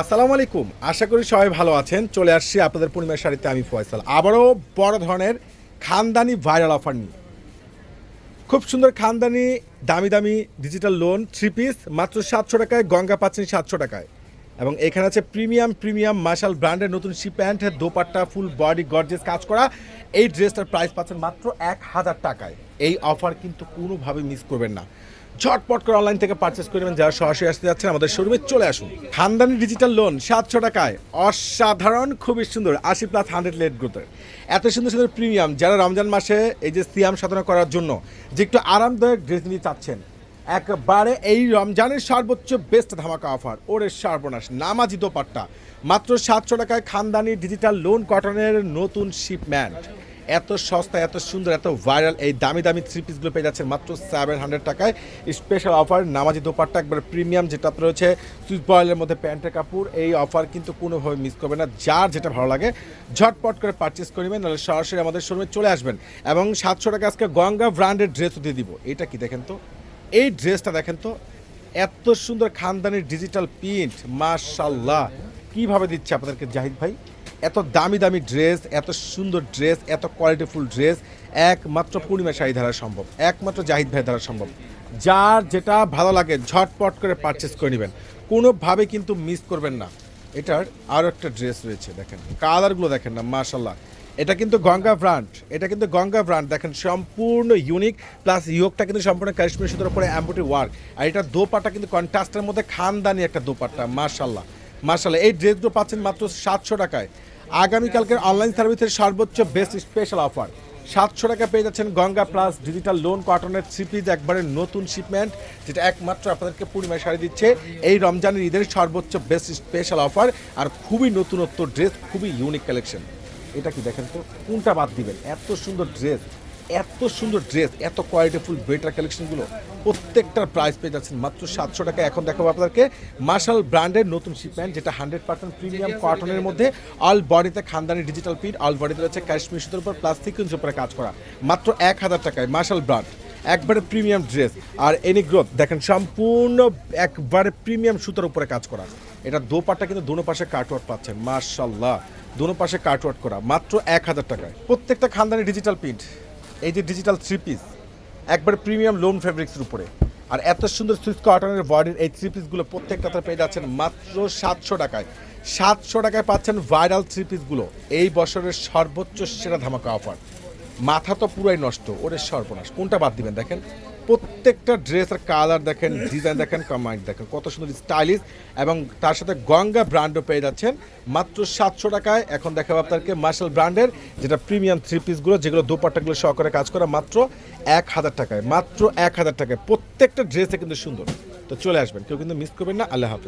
আসসালামু আলাইকুম। আশা করি সবাই ভালো আছেন। চলে আসছি আপনাদের পূর্ণিমার শাড়িতে, আমি ফয়সাল। আবারও বড় ধরনের খানদানি ভাইরাল অফার নিয়ে। খুব সুন্দর খানদানি, দামি দামি ডিজিটাল লোন থ্রি পিস মাত্র সাতশো টাকায়, গঙ্গা পাচ্ছেন সাতশো টাকায়। এবং এখানে আছে প্রিমিয়াম প্রিমিয়াম মার্শাল ব্র্যান্ডের নতুন she pant dupatta full body gorgeous কাজ করা। এই ড্রেসটার প্রাইস পাচ্ছেন মাত্র এক হাজার টাকায়। এই অফার কিন্তু কোনোভাবে মিস করবেন না। ঝটপট করে অনলাইন থেকে পারচেস করে নেবেন। যারা সরাসরি আসতে যাচ্ছেন, আমাদের শোরুমে চলে আসুন। খানদানি ডিজিটাল লোন সাতশো টাকায়। অসাধারণ, খুবই সুন্দর। আশি প্লাস হান্ড্রেড লেট গ্রোথের এত সুন্দর সুন্দর প্রিমিয়াম যারা রমজান মাসে এই যে সিয়াম সাধনা করার জন্য যে একটু আরামদায়ক ড্রেস নিতে চাচ্ছেন, একবারে এই রমজানের সর্বোচ্চ বেস্ট ধামাকা অফার ওরে সর্বনাশ, নামাজি দোপাট্টা। মাত্র সাতশো টাকায় খানদানি ডিজিটাল লোন কটনের নতুন শিপম্যান্ট এত সস্তা, এত সুন্দর, এত ভাইরাল এই দামি দামি থ্রি পিসগুলো পেয়ে যাচ্ছেন মাত্র সেভেন হান্ড্রেড টাকায়। স্পেশাল অফার নামাজি দোপাট্টা একবার প্রিমিয়াম যেটা রয়েছে সুইচ বয়েলের মধ্যে প্যান্টের কাপড়, এই অফার কিন্তু কোনোভাবে মিস করবে না। যার যেটা ভালো লাগে, ঝটপট করে পারচেস করে নেবেন, নাহলে সরাসরি আমাদের শোরুমে চলে আসবেন। এবং সাতশো টাকা আজকে গঙ্গা ব্র্যান্ডের ড্রেসও দিয়ে দিব। এটা কি দেখেন তো? এই ড্রেসটা দেখেন তো, এত সুন্দর খানদানির ডিজিটাল প্রিন্ট মাশাল্লাহ কীভাবে দিচ্ছে আপনাদেরকে জাহিদ ভাই? এত দামি দামি ড্রেস এত সুন্দর ড্রেস এত কোয়ালিটিফুল ড্রেস একমাত্র পূর্ণিমা শাড়ি দ্বারা সম্ভব, একমাত্র জাহিদ ভাই দ্বারা সম্ভব। যার যেটা ভালো লাগে, ঝটপট করে পারচেস করে নেবেন। কোনোভাবে কিন্তু মিস করবেন না। এটার আরও একটা ড্রেস রয়েছে, দেখেন। কালারগুলো দেখেন না মাশাল্লাহ এটা কিন্তু গঙ্গা ব্র্যান্ড এটা কিন্তু গঙ্গা ব্র্যান্ড দেখেন, সম্পূর্ণ ইউনিক প্লাস ইয়োগটা কিন্তু সম্পূর্ণ কাশ্মীর সুতোর উপরে অ্যাম্বুটি ওয়ার্ক আর এটা দোপাটা কিন্তু কন্ট্রাস্টের মধ্যে খানদানি একটা দোপাট্টা মার্শাল্লাহ মার্শাল্লাহ এই ড্রেসগুলো পাচ্ছেন মাত্র সাতশো টাকায়। আগামীকালকের অনলাইন সার্ভিসের সর্বোচ্চ বেস্ট স্পেশাল অফার। সাতশো টাকা পেয়ে যাচ্ছেন গঙ্গা প্লাস ডিজিটাল লোন কটনের থ্রি পিস একবারে নতুন শিপমেন্ট যেটা একমাত্র আপনাদেরকে পূর্ণিমায় শাড়ি দিচ্ছে। এই রমজানের ঈদের সর্বোচ্চ বেস্ট স্পেশাল অফার আর খুবই নতুনত্ব ড্রেস, খুবই ইউনিক কালেকশন এটা কি দেখেন তো? কোনটা বাদ দিবেন? এত সুন্দর ড্রেস। এত সুন্দর ড্রেস এত কোয়ালিটিফুল বেটার কালেকশনগুলো প্রত্যেকটার প্রাইস পেয়ে যাচ্ছেন মাত্র সাতশো টাকা এখন দেখাবো আপনাদেরকে মার্শাল ব্র্যান্ডের নতুন শিপমেন্ট যেটা হান্ড্রেড পার্সেন্ট প্রিমিয়াম কটনের মধ্যে অল বডিতে খানদানি ডিজিটাল প্রিন্ট অল বডিতে রয়েছে কাশ্মীর উপর প্লাস সিকুয়েন্স উপরে কাজ করা। মাত্র এক হাজার টাকায় মার্শাল ব্র্যান্ড একবারে প্রিমিয়াম ড্রেস আর এনি গ্রোথ দেখেন সম্পূর্ণ একবারে প্রিমিয়াম সুতোর উপরে কাজ করা। এটা দোপাট্টা কিন্তু দোনো পাশে কাটওয়ার্ক পাচ্ছেন মার্শাল্লাহ দোনো পাশে কাটওয়ার্ক করা, মাত্র এক হাজার টাকায়। প্রত্যেকটা খানদানি ডিজিটাল প্রিন্ট এই যে ডিজিটাল থ্রি পিস একবার প্রিমিয়াম লোন ফেব্রিক্সের উপরে। আর এত সুন্দর সুইচ কটনের বডির এই থ্রি পিসগুলো প্রত্যেকটাতে পেয়ে যাচ্ছেন মাত্র সাতশো টাকায়। সাতশো টাকায় পাচ্ছেন ভাইরাল থ্রি পিসগুলো এই বছরের সর্বোচ্চ সেরা ধামাকা অফার মাথা তো পুরাই নষ্ট, ওরে সর্বনাশ। কোনটা বাদ দিবেন দেখেন? প্রত্যেকটা ড্রেসের কালার দেখেন ডিজাইন দেখেন কমাইন্ড দেখেন। কত সুন্দর স্টাইলিশ এবং তার সাথে গঙ্গা ব্র্যান্ডও পেয়ে যাচ্ছেন। মাত্র সাতশো টাকায় এখন দেখাবো আপনাদেরকে মার্শাল ব্র্যান্ডের যেটা প্রিমিয়াম থ্রি পিসগুলো যেগুলো দুপাট্টাগুলো সহকারে কাজ করা মাত্র এক হাজার টাকায়। মাত্র এক হাজার টাকায়। প্রত্যেকটা ড্রেসে কিন্তু সুন্দর। তো চলে আসবেন, কেউ কিন্তু মিস করবেন না। আল্লাহ হাফিজ।